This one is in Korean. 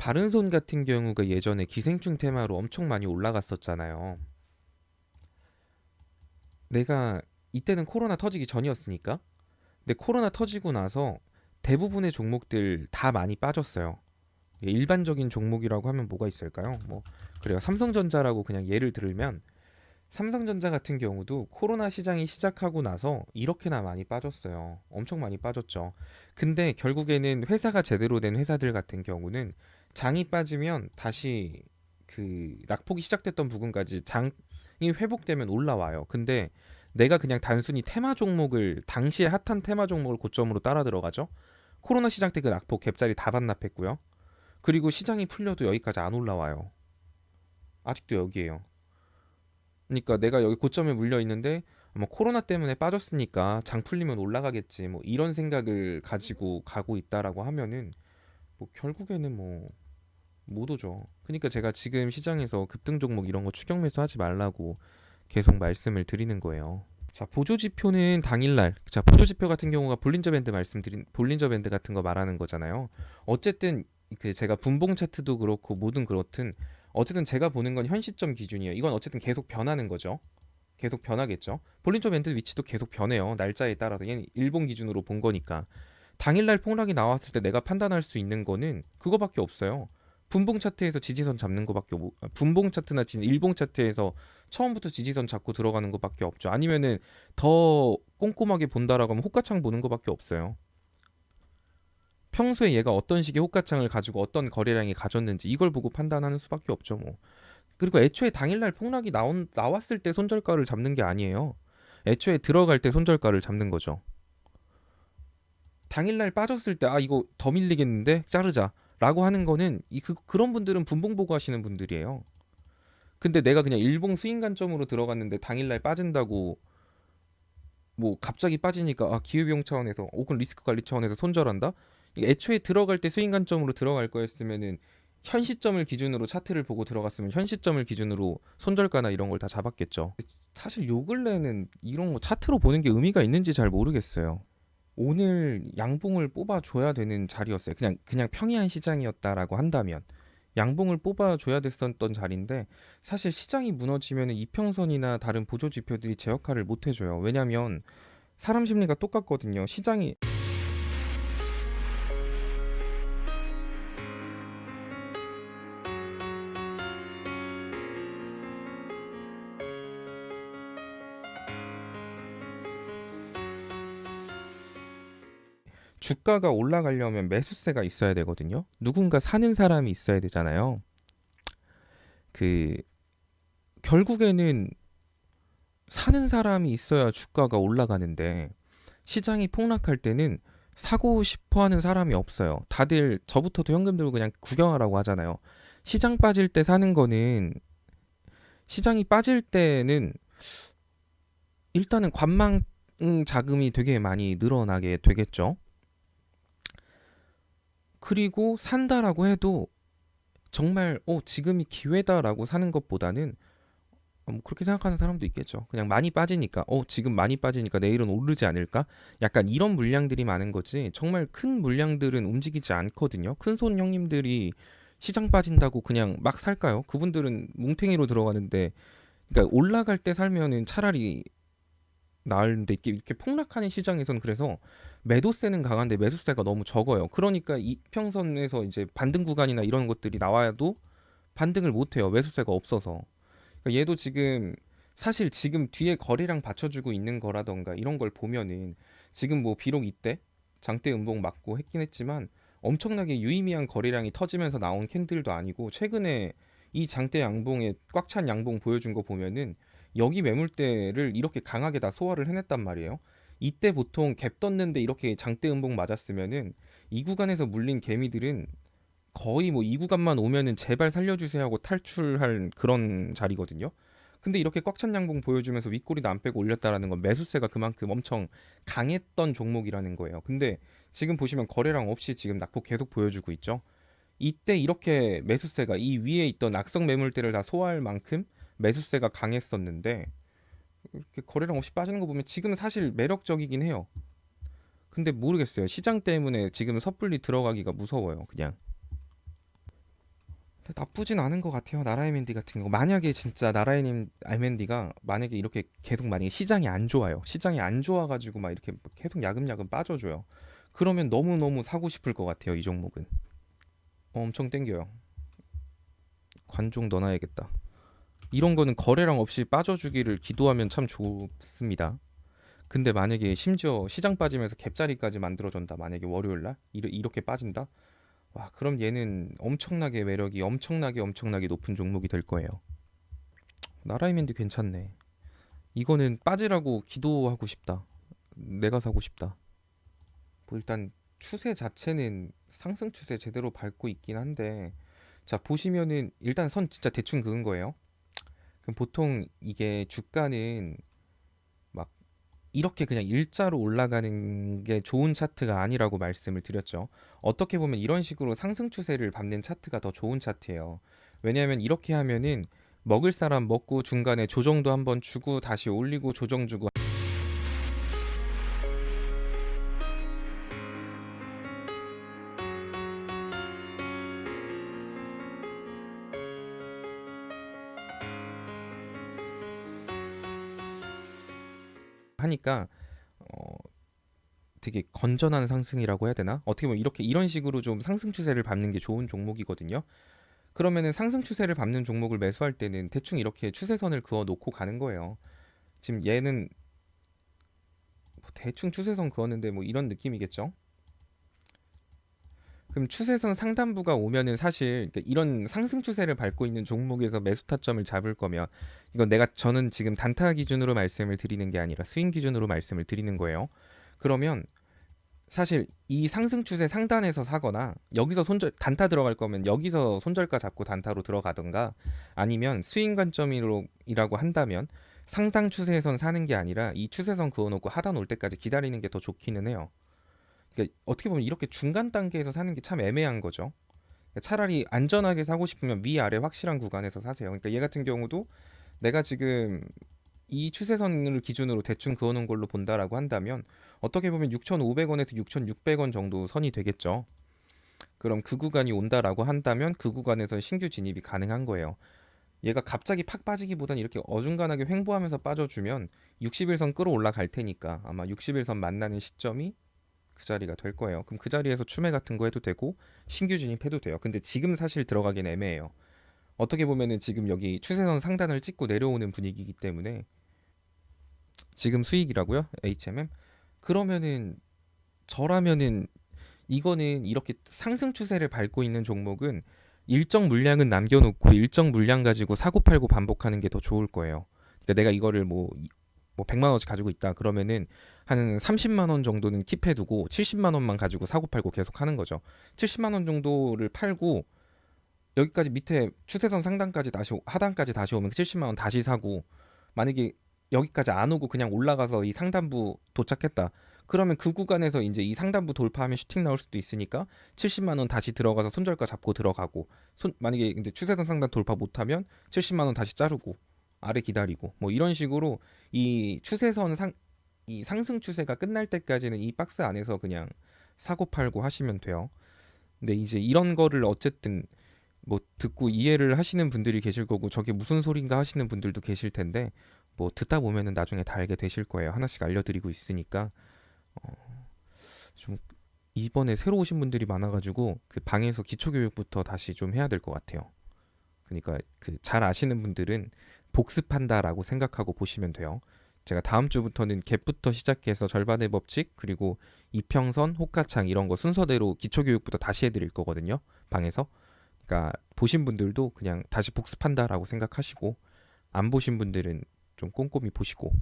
바른손 같은 경우가 예전에 기생충 테마로 엄청 많이 올라갔었잖아요. 내가 이때는 코로나 터지기 전이었으니까. 근데 코로나 터지고 나서 대부분의 종목들 다 많이 빠졌어요. 예, 일반적인 종목이라고 하면 뭐가 있을까요? 뭐 그래요. 삼성전자라고 그냥 예를 들면 삼성전자 같은 경우도 코로나 시장이 시작하고 나서 이렇게나 많이 빠졌어요. 엄청 많이 빠졌죠. 근데 결국에는 회사가 제대로 된 회사들 같은 경우는 장이 빠지면 다시 그 낙폭이 시작됐던 부분까지 장이 회복되면 올라와요. 근데 내가 그냥 단순히 테마 종목을 당시에 핫한 테마 종목을 고점으로 따라 들어가죠. 코로나 시장 때 그 낙폭 갭자리 다 반납했고요. 그리고 시장이 풀려도 여기까지 안 올라와요. 아직도 여기에요. 그러니까 내가 여기 고점에 물려 있는데 뭐 코로나 때문에 빠졌으니까 장 풀리면 올라가겠지 뭐 이런 생각을 가지고 가고 있다라고 하면은 뭐 결국에는 뭐 못 오죠. 그러니까 제가 지금 시장에서 급등 종목 이런 거 추격 매수하지 말라고 계속 말씀을 드리는 거예요. 자 보조 지표는 당일날 자 보조 지표 같은 경우가 볼린저 밴드 말씀드린 볼린저 밴드 같은 거 말하는 거잖아요. 어쨌든 그 제가 분봉 차트도 그렇고 뭐든 그렇든 어쨌든 제가 보는 건 현 시점 기준이에요. 이건 어쨌든 계속 변하는 거죠. 계속 변하겠죠. 볼린저 밴드 위치도 계속 변해요. 날짜에 따라서 얘는 일본 기준으로 본 거니까 당일날 폭락이 나왔을 때 내가 판단할 수 있는 거는 그거밖에 없어요. 분봉 차트에서 지지선 잡는 거밖에 없, 아, 분봉 차트나 진 일봉 차트에서 처음부터 지지선 잡고 들어가는 거밖에 없죠. 아니면은 더 꼼꼼하게 본다라고 하면 호가창 보는 거밖에 없어요. 평소에 얘가 어떤 식의 호가창을 가지고 어떤 거래량이 가졌는지 이걸 보고 판단하는 수밖에 없죠, 뭐. 그리고 애초에 당일날 폭락이 나온 나왔을 때 손절가를 잡는 게 아니에요. 애초에 들어갈 때 손절가를 잡는 거죠. 당일날 빠졌을 때 아 이거 더 밀리겠는데 자르자 라고 하는 거는 이 그, 그런 분들은 분봉 보고 하시는 분들이에요. 근데 내가 그냥 일봉 스윙 관점으로 들어갔는데 당일날 빠진다고 뭐 갑자기 빠지니까 아 기회비용 차원에서 혹은 리스크 관리 차원에서 손절한다? 애초에 들어갈 때 스윙 관점으로 들어갈 거였으면은 현 시점을 기준으로 차트를 보고 들어갔으면 현 시점을 기준으로 손절가나 이런 걸 다 잡았겠죠. 사실 요 근래는 이런 거 차트로 보는 게 의미가 있는지 잘 모르겠어요. 오늘 양봉을 뽑아 줘야 되는 자리였어요. 그냥 그냥 평이한 시장이었다라고 한다면 양봉을 뽑아 줘야 됐었던 자리인데 사실 시장이 무너지면 이평선이나 다른 보조 지표들이 제 역할을 못 해줘요. 왜냐면 사람 심리가 똑같거든요. 시장이 주가가 올라가려면 매수세가 있어야 되거든요. 누군가 사는 사람이 있어야 되잖아요. 그 결국에는 사는 사람이 있어야 주가가 올라가는데 시장이 폭락할 때는 사고 싶어 하는 사람이 없어요. 다들 저부터도 현금 들고 그냥 구경하라고 하잖아요. 시장 빠질 때 사는 거는 시장이 빠질 때는 일단은 관망 자금이 되게 많이 늘어나게 되겠죠. 그리고 산다라고 해도 정말 어 지금이 기회다라고 사는 것보다는 어, 뭐 그렇게 생각하는 사람도 있겠죠. 그냥 많이 빠지니까 어 지금 많이 빠지니까 내일은 오르지 않을까? 약간 이런 물량들이 많은 거지. 정말 큰 물량들은 움직이지 않거든요. 큰 손 형님들이 시장 빠진다고 그냥 막 살까요? 그분들은 뭉탱이로 들어가는데 그러니까 올라갈 때 살면은 차라리 나은데 이렇게, 폭락하는 시장에서는 그래서 매도세는 강한데 매수세가 너무 적어요. 그러니까 이평선에서 이제 반등 구간이나 이런 것들이 나와도 반등을 못 해요. 매수세가 없어서. 그러니까 얘도 지금 사실 지금 뒤에 거래량 받쳐주고 있는 거라던가 이런 걸 보면은 지금 뭐 비록 이때 장대 음봉 맞고 했긴 했지만 엄청나게 유의미한 거래량이 터지면서 나온 캔들도 아니고 최근에 이 장대 양봉에 꽉 찬 양봉 보여준 거 보면은 여기 매물대를 이렇게 강하게 다 소화를 해냈단 말이에요. 이때 보통 갭 떴는데 이렇게 장대 음봉 맞았으면은 이 구간에서 물린 개미들은 거의 뭐 이 구간만 오면은 제발 살려주세요 하고 탈출할 그런 자리거든요. 근데 이렇게 꽉 찬 양봉 보여주면서 윗꼬리도 안 빼고 올렸다라는 건 매수세가 그만큼 엄청 강했던 종목이라는 거예요. 근데 지금 보시면 거래량 없이 지금 낙폭 계속 보여주고 있죠. 이때 이렇게 매수세가 이 위에 있던 악성 매물대를 다 소화할 만큼 매수세가 강했었는데 이렇게 거래량 없이 빠지는 거 보면 지금은 사실 매력적이긴 해요. 근데 모르겠어요. 시장 때문에 지금 섣불리 들어가기가 무서워요. 그냥. 나쁘진 않은 것 같아요. 나라의 맨디 같은 거. 만약에 진짜 나라의 알맨디가 만약에 이렇게 계속 만약에 시장이 안 좋아요. 시장이 안 좋아가지고 막 이렇게 계속 야금야금 빠져줘요. 그러면 너무너무 사고 싶을 것 같아요. 이 종목은. 어, 엄청 땡겨요. 관종 넣어놔야겠다. 이런 거는 거래량 없이 빠져주기를 기도하면 참 좋습니다. 근데 만약에 심지어 시장 빠지면서 갭자리까지 만들어준다. 만약에 월요일 날 이렇게 빠진다. 와, 그럼 얘는 엄청나게 매력이 엄청나게 엄청나게 높은 종목이 될 거예요. 나라이맨드 괜찮네. 이거는 빠지라고 기도하고 싶다. 내가 사고 싶다. 뭐 일단 추세 자체는 상승 추세 제대로 밟고 있긴 한데 자 보시면은 일단 선 진짜 대충 그은 거예요. 그럼 보통 이게 주가는 막 이렇게 그냥 일자로 올라가는 게 좋은 차트가 아니라고 말씀을 드렸죠. 어떻게 보면 이런 식으로 상승 추세를 밟는 차트가 더 좋은 차트예요. 왜냐하면 이렇게 하면은 먹을 사람 먹고 중간에 조정도 한번 주고 다시 올리고 조정 주고 하니까 어 되게 건전한 상승이라고 해야 되나? 어떻게 보면 이렇게 이런 식으로 좀 상승 추세를 밟는 게 좋은 종목이거든요. 그러면은 상승 추세를 밟는 종목을 매수할 때는 대충 이렇게 추세선을 그어 놓고 가는 거예요. 지금 얘는 뭐 대충 추세선 그었는데 뭐 이런 느낌이겠죠? 그럼 추세선 상단부가 오면은 사실 이런 상승 추세를 밟고 있는 종목에서 매수 타점을 잡을 거면 이건 내가 저는 지금 단타 기준으로 말씀을 드리는 게 아니라 스윙 기준으로 말씀을 드리는 거예요. 그러면 사실 이 상승 추세 상단에서 사거나 여기서 손절 단타 들어갈 거면 여기서 손절가 잡고 단타로 들어가던가 아니면 스윙 관점으로 이라고 한다면 상당 추세선 사는 게 아니라 이 추세선 그어놓고 하단 올 때까지 기다리는 게 더 좋기는 해요. 그러니까 어떻게 보면 이렇게 중간 단계에서 사는 게 참 애매한 거죠. 그러니까 차라리 안전하게 사고 싶으면 위아래 확실한 구간에서 사세요. 그러니까 얘 같은 경우도 내가 지금 이 추세선을 기준으로 대충 그어놓은 걸로 본다라고 한다면 어떻게 보면 6,500원에서 6,600원 정도 선이 되겠죠. 그럼 그 구간이 온다라고 한다면 그 구간에서 신규 진입이 가능한 거예요. 얘가 갑자기 팍 빠지기보단 이렇게 어중간하게 횡보하면서 빠져주면 60일선 끌어올라 갈 테니까 아마 60일선 만나는 시점이 그 자리가 될 거예요. 그럼 그 자리에서 추매 같은 거 해도 되고 신규 진입해도 돼요. 근데 지금 사실 들어가긴 애매해요. 어떻게 보면은 지금 여기 추세선 상단을 찍고 내려오는 분위기이기 때문에 지금 수익이라고요? HMM? 그러면은 저라면은 이거는 이렇게 상승 추세를 밟고 있는 종목은 일정 물량은 남겨놓고 일정 물량 가지고 사고 팔고 반복하는 게 더 좋을 거예요. 그러니까 내가 이거를 뭐, 이- 뭐 100만 원씩 가지고 있다 그러면은 한 30만 원 정도는 킵해 두고 70만 원만 가지고 사고 팔고 계속 하는 거죠. 70만 원 정도를 팔고 여기까지 밑에 추세선 상단까지 다시 오- 하단까지 다시 오면 70만 원 다시 사고 만약에 여기까지 안 오고 그냥 올라가서 이 상단부 도착했다. 그러면 그 구간에서 이제 이 상단부 돌파하면 슈팅 나올 수도 있으니까 70만 원 다시 들어가서 손절가 잡고 들어가고 손 만약에 이제 추세선 상단 돌파 못하면 70만 원 다시 자르고 아래 기다리고 뭐 이런 식으로 이 추세선 상 이 상승 추세가 끝날 때까지는 이 박스 안에서 그냥 사고 팔고 하시면 돼요. 근데 이제 이런 거를 어쨌든 뭐 듣고 이해를 하시는 분들이 계실 거고 저게 무슨 소린가 하시는 분들도 계실 텐데 뭐 듣다 보면은 나중에 다 알게 되실 거예요. 하나씩 알려드리고 있으니까 어, 좀 이번에 새로 오신 분들이 많아가지고 그 방에서 기초 교육부터 다시 좀 해야 될 것 같아요. 그러니까 그 잘 아시는 분들은 복습한다라고 생각하고 보시면 돼요. 제가 다음 주부터는 갭부터 시작해서 절반의 법칙 그리고 이평선, 호가창 이런 거 순서대로 기초 교육부터 다시 해드릴 거거든요. 방에서. 그러니까 보신 분들도 그냥 다시 복습한다라고 생각하시고 안 보신 분들은 좀 꼼꼼히 보시고